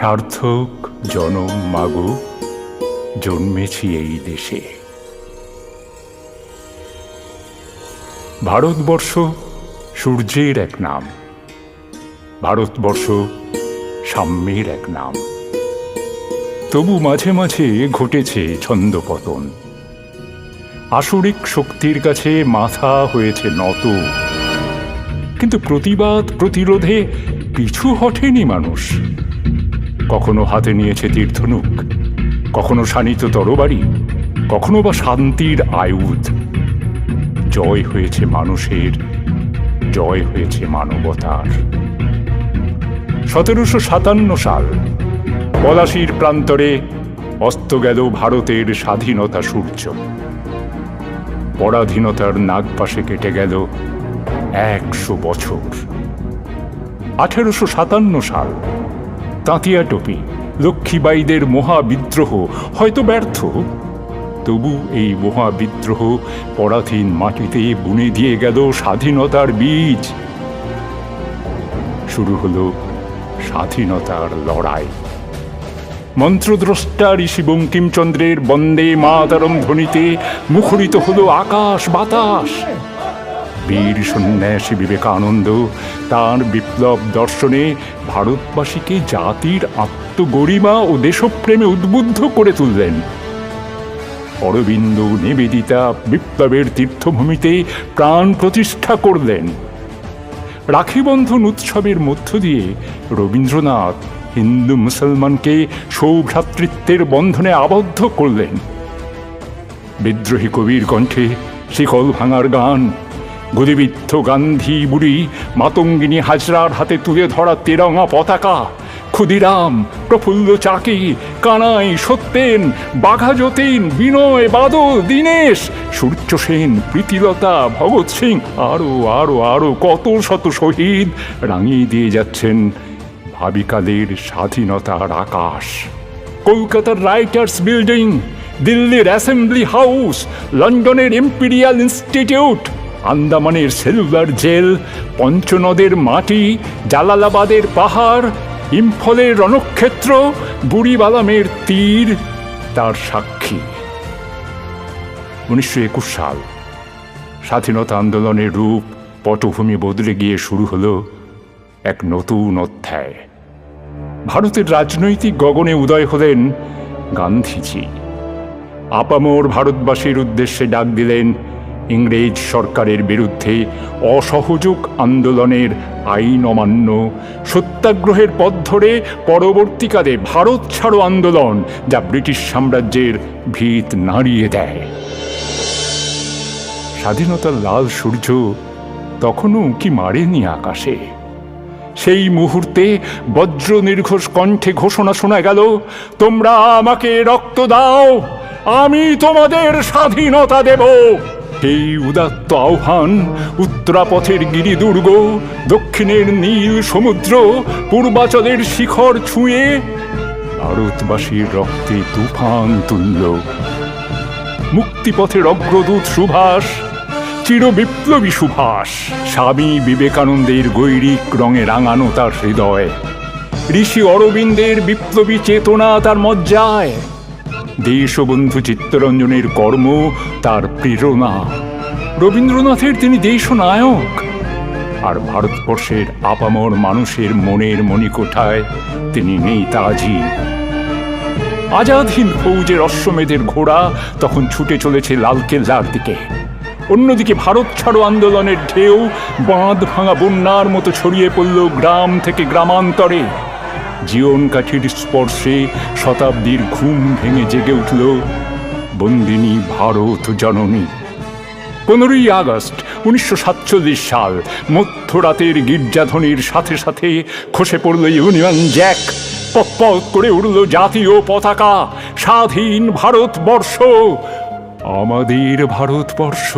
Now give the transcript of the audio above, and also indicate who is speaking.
Speaker 1: সার্থক জনম মাগু জন্মেছি এই দেশে ভারতবর্ষ সূর্যের এক নাম ভারতবর্ষ সাম্যের এক নাম তবু মাঝে মাঝে ঘটেছে ছন্দপতন আসরিক শক্তির কাছে মাথা হয়েছে নত কিন্তু প্রতিবাদ প্রতিরোধে পিছু হঠেনি মানুষ কখনো হাতে নিয়েছে তীর্থনুক কখনো শানিত তরবারি কখনো বা শান্তির আয়ুধ জয় হয়েছে মানুষের জয় হয়েছে মানবতার সতেরোশো সাতান্ন সাল পলাশির প্রান্তরে অস্ত গেল ভারতের স্বাধীনতা সূর্য পরাধীনতার নাগপাশে কেটে গেল একশো বছর আঠেরোশো সাতান্ন সাল তাঁতিয়া টুপি লক্ষ্মীবাঈদের মহাবিদ্রোহ হয়তো ব্যর্থ তবু এই মহাবিদ্রোহ পরাধীন মাটিতে বুনে দিয়ে গেল স্বাধীনতার বীজ শুরু হলো স্বাধীনতার লড়াই মন্ত্রদ্রষ্টা ঋষি বঙ্কিমচন্দ্রের বন্দে মাতারম ধ্বনিতে মুখরিত হল আকাশ বাতাস বীর সন্ন্যাসী বিবেকানন্দ তার বিপ্লব দর্শনে ভারতবাসীকে জাতির আত্মগরিমা ও দেশপ্রেমে উদ্বুদ্ধ করে তুললেন অরবিন্দ নিবেদিতা বিপ্লবের তীর্থভূমিতে প্রাণ প্রতিষ্ঠা করলেন রাখিবন্ধন উৎসবের মধ্য দিয়ে রবীন্দ্রনাথ হিন্দু মুসলমানকে সৌভ্রাতৃত্বের বন্ধনে আবদ্ধ করলেন বিদ্রোহী কবির কণ্ঠে শিকল ভাঙার গান গদিবিদ্ধ গান্ধী বুড়ি মাতঙ্গিনী হাজরার হাতে তুলে ধরা তেরঙা পতাকা ক্ষুদিরাম প্রফুল্ল চাকি কানাই সত্যেন বাঘা যতীন বিনয় বাদল দীনেশ সূর্য সেন প্রীতিলতা ভগৎ সিং আরও আরও আরও কত শত শহীদ রাঙিয়ে দিয়ে যাচ্ছেন ভাবিকালের স্বাধীনতার আকাশ কলকাতার রাইটার্স বিল্ডিং দিল্লির অ্যাসেম্বলি হাউস লন্ডনের ইম্পিরিয়াল ইনস্টিটিউট আন্দামানের সেলুলার জেল পঞ্চনদের মাটি জালালাবাদের পাহাড় ইম্ফলের রণক্ষেত্র বুড়িবালামের তীর তার সাক্ষী উনিশশো একুশ সাল স্বাধীনতা আন্দোলনের রূপ পটভূমি বদলে গিয়ে শুরু হল এক নতুন অধ্যায় ভারতের রাজনৈতিক গগনে উদয় হলেন গান্ধীজি আপামোর ভারতবাসীর উদ্দেশ্যে ডাক দিলেন ইংরেজ সরকারের বিরুদ্ধে অসহযোগ আন্দোলনের আইন অমান্য সত্যাগ্রহের পথ ধরে পরবর্তীকালে ভারত ছাড়ো আন্দোলন যা ব্রিটিশ সাম্রাজ্যের ভিত নাড়িয়ে দেয় স্বাধীনতার লাল সূর্য তখনও কি মারেনি আকাশে সেই মুহূর্তে বজ্র নির্ঘোষ কণ্ঠে ঘোষণা শোনা গেল তোমরা আমাকে রক্ত দাও আমি তোমাদের স্বাধীনতা দেব এই উদাত্ত আহ্বান উত্তরাপথের গিরিদুর্গ দক্ষিণের নীল সমুদ্র পূর্বাচলের শিখর ছুঁয়ে ভারতবাসীর রক্তে তুফান তুল্য মুক্তিপথের অগ্রদূত সুভাষ চির বিপ্লবী সুভাষ স্বামী বিবেকানন্দের গৈরিক রঙে রাঙানো তার হৃদয় ঋষি অরবিন্দের বিপ্লবী চেতনা তার মজ্জায় দেশবন্ধু চিত্তরঞ্জনের কর্ম তার প্রেরণা রবীন্দ্রনাথের তিনি দেশনায়ক আর ভারতবর্ষের আপামর মানুষের মনের মণিকোঠায় তিনি নেতাজি আজাদহীন ফৌজের অশ্বমেধের ঘোড়া তখন ছুটে চলেছে লালকেল্লার দিকে অন্যদিকে ভারত ছাড়ো আন্দোলনের ঢেউ বাঁধ ভাঙা বন্যার মতো ছড়িয়ে পড়ল গ্রাম থেকে গ্রামান্তরে জীবন কাঠির স্পর্শে শতাব্দীর ঘুম ভেঙে জেগে উঠল বন্দিনী ভারত জননী পনেরোই আগস্ট উনিশশো সাতচল্লিশ সাল মধ্যরাতের গির্জাধ্বনির সাথে সাথে খসে পড়ল ইউনিয়ন জ্যাক পপ করে উড়ল জাতীয় পতাকা স্বাধীন ভারতবর্ষ আমাদের ভারতবর্ষ